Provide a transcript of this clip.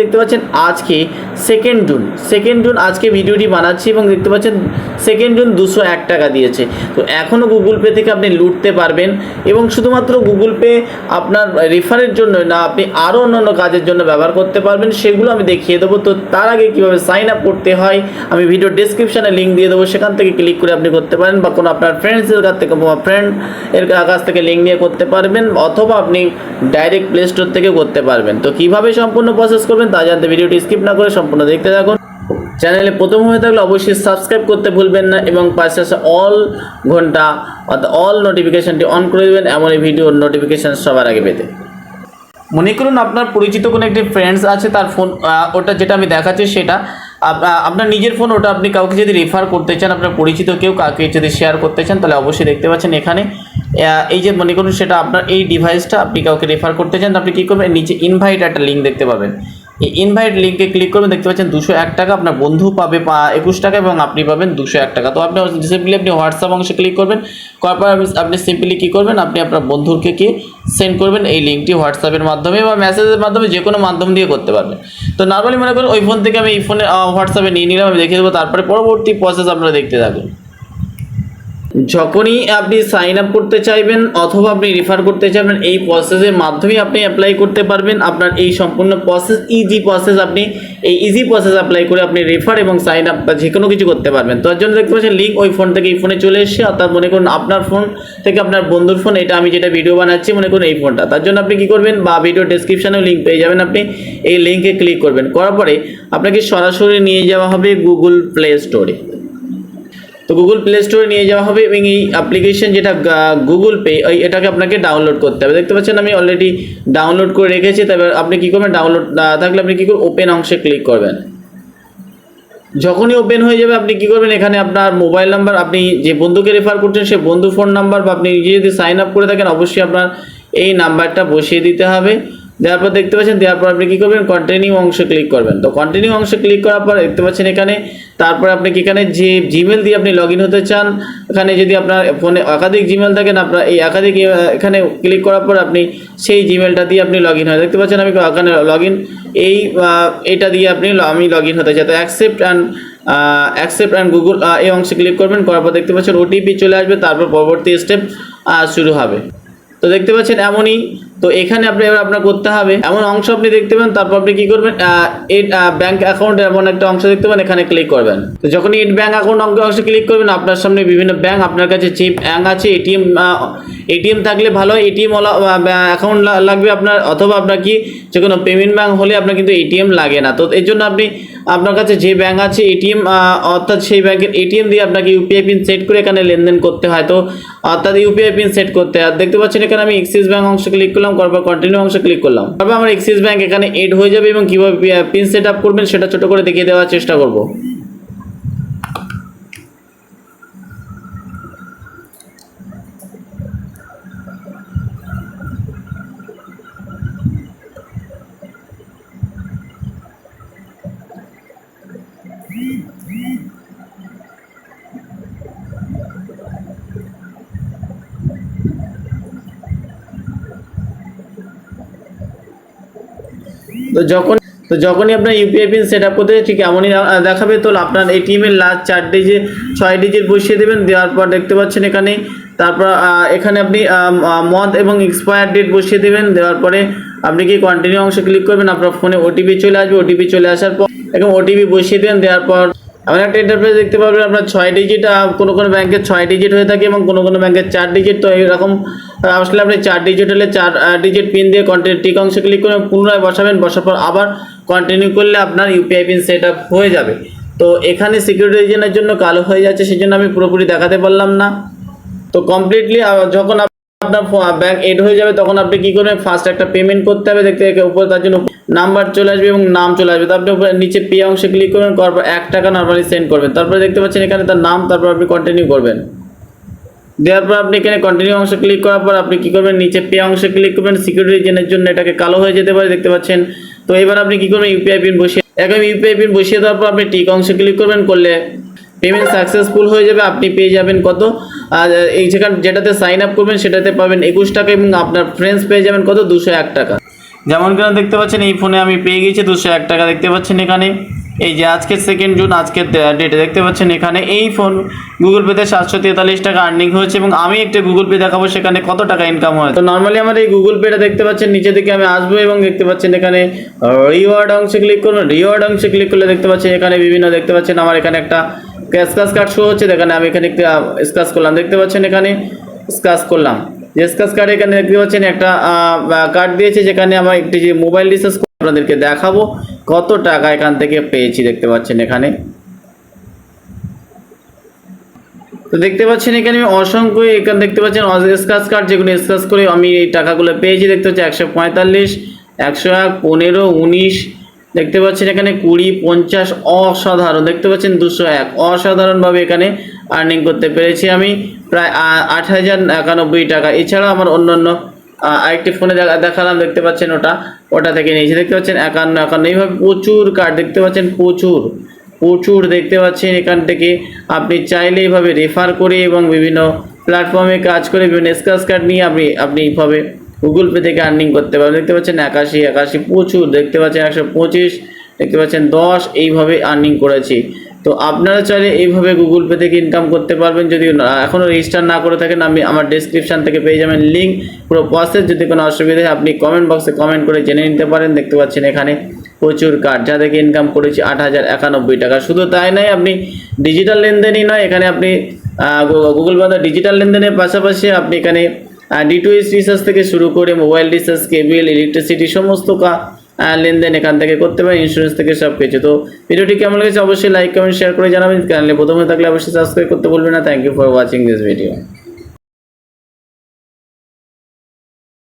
দেখতে পাচ্ছেন আজকে সেকেন্ড জুন। সেকেন্ড জুন আজকে ভিডিওটি বানাচ্ছি এবং দেখতে পাচ্ছেন সেকেন্ড জুন দুশো এক টাকা দিয়েছে। তো এখনও গুগল পে থেকে আপনি লুটতে পারবেন এবং শুধুমাত্র গুগল পে আপনার রেফারের জন্য না, আপনি আরও অন্যান্য কাজের জন্য ব্যবহার করতে পারবেন, সেগুলো আমি দেখিয়ে দেবো। তো তার আগে কীভাবে সাইন আপ করতে হয়, আমি ভিডিও ডিসক্রিপশানে লিঙ্ক দিয়ে দেবো। সেখান থেকে ক্লিক করে আপনি করতে পারেন বা কোনো আপনার ফ্রেন্ডসের কাছ থেকে ফ্রেন্ড এর কাছ থেকে লিঙ্ক নিয়ে করতে পারবেন, অথবা আপনি ডাইরেক্ট প্লে স্টোর থেকে করতে পারবেন। তো কীভাবে সম্পূর্ণ প্রসেস করবেন তা জানতে ভিডিওটি স্কিপ না করে সম্পূর্ণ দেখতে থাকুন। চ্যানেলে প্রথম হয়ে থাকলে অবশ্যই সাবস্ক্রাইব করতে ভুলবেন না এবং পাশে আসা অল ঘণ্টা, অর্থাৎ অল নোটিফিকেশানটি অন করে দেবেন এমন এই ভিডিওর নোটিফিকেশান সবার আগে পেতে। মনে করুন আপনার পরিচিত কোনো একটি ফ্রেন্ডস আছে, তার ফোন ওটা যেটা আমি দেখাচ্ছি সেটা আপনার নিজের ফোন ওটা আপনি কাউকে যদি রেফার করতে চান, আপনার পরিচিত কেউ কাউকে যদি শেয়ার করতে চান, তাহলে অবশ্যই দেখতে পাচ্ছেন এখানে এই যে মনে করুন সেটা আপনার, এই ডিভাইসটা আপনি কাউকে রেফার করতে চান, আপনি কী করবেন, নিচে ইনভাইট একটা লিঙ্ক দেখতে পাবেন। ইনভাইট লিঙ্কে ক্লিক করবেন, দেখতে পাচ্ছেন দুশো এক টাকা আপনার বন্ধু পাবে একুশ টাকা এবং আপনি পাবেন দুশো এক টাকা। তো আপনি সিম্পলি আপনি হোয়াটসঅ্যাপ অংশে ক্লিক করবেন, করার পর আপনি- সিম্পলি কী করবেন, আপনি আপনার বন্ধুকে কি সেন্ড করবেন এই লিঙ্কটি হোয়াটসঅ্যাপের মাধ্যমে বা মেসেজের মাধ্যমে যে কোনো মাধ্যম দিয়ে করতে পারবেন। তো নর্মালি মনে করুন ওই ফোন থেকে আমি এই ফোনে হোয়াটসঅ্যাপে নিয়ে নিলাম, আমি দেখিয়ে দেবো, তারপরে পরবর্তী প্রসেস আপনারা দেখতে থাকুন। যখনই আপনি সাইন আপ করতে চাইবেন অথবা আপনি রেফার করতে চাইবেন, এই প্রসেসের মাধ্যমেই আপনি অ্যাপ্লাই করতে পারবেন। আপনার এই সম্পূর্ণ প্রসেস ইজি প্রসেস আপনি, এই ইজি প্রসেস অ্যাপ্লাই করে আপনি রেফার এবং সাইন আপ বা যে কোনো কিছু করতে পারবেন। তার জন্য দেখতে পাচ্ছেন লিঙ্ক ওই ফোন থেকে এই ফোনে চলে এসেছে। অর্থাৎ মনে করুন, আপনার ফোন থেকে আপনার বন্ধুর ফোন এটা আমি যেটা ভিডিও বানাচ্ছি, মনে করুন এই ফোনটা তার জন্য আপনি কী করবেন, বা ভিডিও ডেসক্রিপশানেও লিঙ্ক পেয়ে যাবেন আপনি। এই লিঙ্কে ক্লিক করবেন। করার পরে আপনাকে সরাসরি নিয়ে যাওয়া হবে গুগল প্লে স্টোরে তো গুগল প্লে স্টোরে নিয়ে যাওয়া হবে এবং এই অ্যাপ্লিকেশন যেটা গুগল পে ওই এটাকে আপনাকে ডাউনলোড করতে হবে। দেখতে পাচ্ছেন আমি অলরেডি ডাউনলোড করে রেখেছি তবে আপনি কী করবেন? ডাউনলোড থাকলে আপনি কী করবেন ওপেন অংশে ক্লিক করবেন। যখনই ওপেন হয়ে যাবে, আপনি কী করবেন? এখানে আপনার মোবাইল নাম্বার আপনি যে বন্ধুকে রেফার করছেন, সে বন্ধু ফোন নাম্বার বা আপনি নিজে যদি সাইন আপ করে থাকেন, অবশ্যই আপনার এই নাম্বারটা বসিয়ে দিতে হবে। দেওয়ার পর দেখতে পাচ্ছেন, দেওয়ার পর আপনি কী করবেন? কন্টিনিউ অংশে ক্লিক করবেন। তো কন্টিনিউ অংশে ক্লিক করার পর দেখতে পাচ্ছেন এখানে, তারপর আপনি এখানে যে জিমেল দিয়ে আপনি লগ হতে চান এখানে যদি আপনার ফোনে একাধিক জিমেল থাকেন আপনার এই একাধিক এখানে ক্লিক করার পর আপনি সেই জিমেলটা দিয়ে আপনি লগ হয়। দেখতে পাচ্ছেন আমি এখানে লগ এই এটা দিয়ে আপনি আমি লগ হতে চাই। তো accept and accept and Google এই অংশে ক্লিক করবেন, করার পর দেখতে পাচ্ছেন ওটিপি চলে আসবে, তারপর পরবর্তী স্টেপ শুরু হবে। তো দেখতে পাচ্ছেন এমনই তো এখানে আপনি এবার আপনার করতে হবে, এমন অংশ আপনি দেখতে পাবেন তারপর আপনি কি করবেন এই ব্যাংক অ্যাকাউন্ট এমন একটা অংশ দেখতে পাবেন এখানে ক্লিক করবেন। তো যখন এই ব্যাংক অ্যাকাউন্ট অংশে ক্লিক করবেন, আপনার সামনে বিভিন্ন ব্যাংক আপনার কাছে যে ব্যাংক আছে এটিএম এটিএম থাকলে ভালো এটিএম অ্যাকাউন্ট লাগবে আপনার, অথবা আপনার কি যে কোনো পেমেন্ট ব্যাংক হলে আপনার কিন্তু এটিএম লাগে না। তো এর জন্য আপনি আপনার কাছে যে ব্যাংক আছে এটিএম অর্থাৎ সেই ব্যাংকের এটিএম দিয়ে আপনাকে ইউপিআই পিন সেট করে এখানে লেনদেন করতে হয়। তো অর্থাৎ ইউপিআই পিন সেট করতে হয়। আর দেখতে পাচ্ছেন এখানে আমি এক্সিস ব্যাংক অংশে ক্লিক করলাম করার করবার কন্টিনিউ অংশে ক্লিক করলাম। তারপর আমার এক্সিস ব্যাংক এখানে এড হয়ে যাবে এবং কীভাবে পিন সেট আপ করবেন সেটা ছোট করে দেখিয়ে দেওয়ার চেষ্টা করব। তো যখন তো যখনই আপনার ইউপিআই পিন সেট আপ করতে ঠিক এমনই দেখাবে। তো আপনার এটিএমের লাস্ট চার ডিজিট ছয় ডিজিট বসিয়ে দেবেন। দেওয়ার পর দেখতে পাচ্ছেন এখানে। তারপর এখানে আপনি মদ এবং এক্সপায়ার ডেট বসিয়ে দেবেন। দেওয়ার পরে আপনি কি কন্টিনিউ অংশে ক্লিক করবেন? আপনার ফোনে ওটিপি চলে আসবে। ওটিপি চলে আসার পর এবং ওটিপি বসিয়ে দেবেন দেওয়ার পর এমন একটা ইন্টারফেস দেখতে পাবেন আপনার ছয় ডিজিট কোনো কোনো ব্যাংকের ছয় ডিজিট হয়ে থাকে এবং কোনো কোনো ব্যাংকের চার ডিজিট তো এরকম আসলে আপনি চার ডিজিট হলে চার ডিজিট পিন দিয়ে কন্টিনিউ টিক অংশে ক্লিক করে পুনরায় বসাবেন, বসার পর আবার কন্টিনিউ করলে আপনার ইউপিআই পিন সেট আপ হয়ে যাবে। তো এখানে সিকিউরিটি রিজনের জন্য কালো হয়ে যাচ্ছে সেই জন্য আমি পুরোপুরি দেখাতে পারলাম না। তো কমপ্লিটলি যখন আপনার ব্যাংক এড হয়ে যাবে, তখন আপনি কি করবেন? ফার্স্ট একটা পেমেন্ট করতে হবে, দেখতে উপরে তার জন্য নাম্বার চলে আসবে এবং নাম চলে আসবে। তারপরে উপরে নিচে পে অংশে ক্লিক করবেন, করার এক টাকা নর্মালি সেন্ড করবেন। তারপরে দেখতে পাচ্ছেন এখানে তার নাম, তারপর আপনি কন্টিনিউ করবেন। দেওয়ার পর আপনি এখানে কন্টিনিউ অংশে ক্লিক করার পর আপনি কি করবেন? নিচে পে অংশে ক্লিক করবেন সিকিউরিটি রিজনের জন্য এটাকে কালো হয়ে যেতে পারে, দেখতে পাচ্ছেন। তো এবার আপনি কি করবেন? ইউপিআই পিন বসিয়ে এখন ইউপিআই পিন বসিয়ে দেওয়ার পর আপনি টিক অংশে ক্লিক করবেন, করলে পেমেন্ট সাকসেসফুল হয়ে যাবে, আপনি পেয়ে যাবেন কত? এই যেখানে যেটাতে সাইন আপ করবেন, সেটাতে পাবেন একুশ টাকা এবং আপনার ফ্রেন্ডস পেয়ে যাবেন কত? দুশো এক টাকা। যেমন কেন দেখতে পাচ্ছেন, এই ফোনে আমি পেয়ে গেছি দুশো এক টাকা। দেখতে পাচ্ছেন এখানে, এই যে আজকের সেকেন্ড জুন আজকের ডেটে দেখতে পাচ্ছেন এখানে, এই ফোন গুগল পেতে সাতশো তেতাল্লিশ টাকা আর্নিং হয়েছে এবং আমি একটা গুগল পে দেখাবো, সেখানে কত টাকা ইনকাম হয়। তো নর্মালি আমার এই গুগল পেটা দেখতে পাচ্ছেন, নিচে দিকে আমি আসব এবং দেখতে পাচ্ছেন এখানে রিওয়ার্ড অংশে ক্লিক করুন। রিওয়ার্ড অংশে ক্লিক করলে দেখতে পাচ্ছেন এখানে বিভিন্ন, দেখতে পাচ্ছেন আমার এখানে একটা স্ক্রাচ কার্ড শো হচ্ছে এখানে আমি এখানে একটা স্ক্রাচ করলাম। দেখতে পাচ্ছেন এখানে স্ক্রাচ করলাম। যে স্ক্রাচ কার্ড এখানে দেখতে পাচ্ছেন একটা কার্ড দিয়েছে, যেখানে আমার একটি যে মোবাইল রিচার্জ আপনাদেরকে দেখাবো, কত টাকা এখান থেকে পেয়েছি দেখতে পাচ্ছেন এখানে। তো দেখতে পাচ্ছেন এখানে আমি অসংখ্য এখানে দেখতে পাচ্ছেন স্ক্রাচ কার্ড, যেগুলো স্ক্রাচ করে আমি এই টাকাগুলো পেয়েছি, দেখতে পাচ্ছি একশো পঁয়তাল্লিশ, একশো এক, পনেরো, উনিশ দেখতে পাচ্ছেন এখানে কুড়ি পঞ্চাশ অসাধারণ। দেখতে পাচ্ছেন দুশো এক। অসাধারণভাবে এখানে আর্নিং করতে পেরেছি আমি। প্রায় আট হাজার একানব্বই টাকা। এছাড়া আমার অন্য অন্য আহ, আরেকটি ফোনে দেখা- দেখালাম। দেখতে পাচ্ছেন ওটা ওটা থেকে নিয়েছি। দেখতে পাচ্ছেন একান্ন একান্ন। এইভাবে প্রচুর কার্ড দেখতে পাচ্ছেন প্রচুর। প্রচুর দেখতে পাচ্ছেন এখান থেকে। আপনি চাইলে এইভাবে রেফার করে এবং বিভিন্ন প্ল্যাটফর্মে কাজ করে বিভিন্ন স্ক্রাচ কার্ড নিয়ে আপনি আপনি এইভাবে গুগল পে থেকে আর্নিং করতে পারবেন। দেখতে পাচ্ছেন একাশি একাশি, প্রচুর। দেখতে পাচ্ছেন একশো পঁচিশ, দেখতে পাচ্ছেন দশ, এইভাবে আর্নিং করেছি। তো আপনারা চাইলে এইভাবে গুগল পে থেকে ইনকাম করতে পারবেন। যদি এখনও রেজিস্টার না করে থাকেন, আমি আমার ডেসক্রিপশন থেকে পেয়ে যাবেন লিঙ্ক পুরো প্রসেস যদি কোনো অসুবিধা হয়, আপনি কমেন্ট বক্সে কমেন্ট করে জেনে নিতে পারেন। দেখতে পাচ্ছেন এখানে প্রচুর কার্ড যা থেকে ইনকাম করেছি আট হাজার একানব্বই টাকা। শুধু তাই নয়, আপনি ডিজিটাল লেনদেনই নয়, এখানে আপনি গুগল পে ডিজিটাল লেনদেনের পাশাপাশি আপনি এখানে ডিটুএস রিচার্জ থেকে শুরু করে মোবাইল রিচার্জ কেবিল ইলেকট্রিসিটি সমস্ত লেনদেন এখান থেকে করতে পারেন ইন্স্যুরেন্স থেকে সব কিছু তো ভিডিওটি কেমন লেগেছে অবশ্যই লাইক কমেন্ট শেয়ার করে জানাবেন। চ্যানেলে প্রথমে থাকলে অবশ্যই সাবস্ক্রাইব করতে বলবেন না। Thank you for watching this video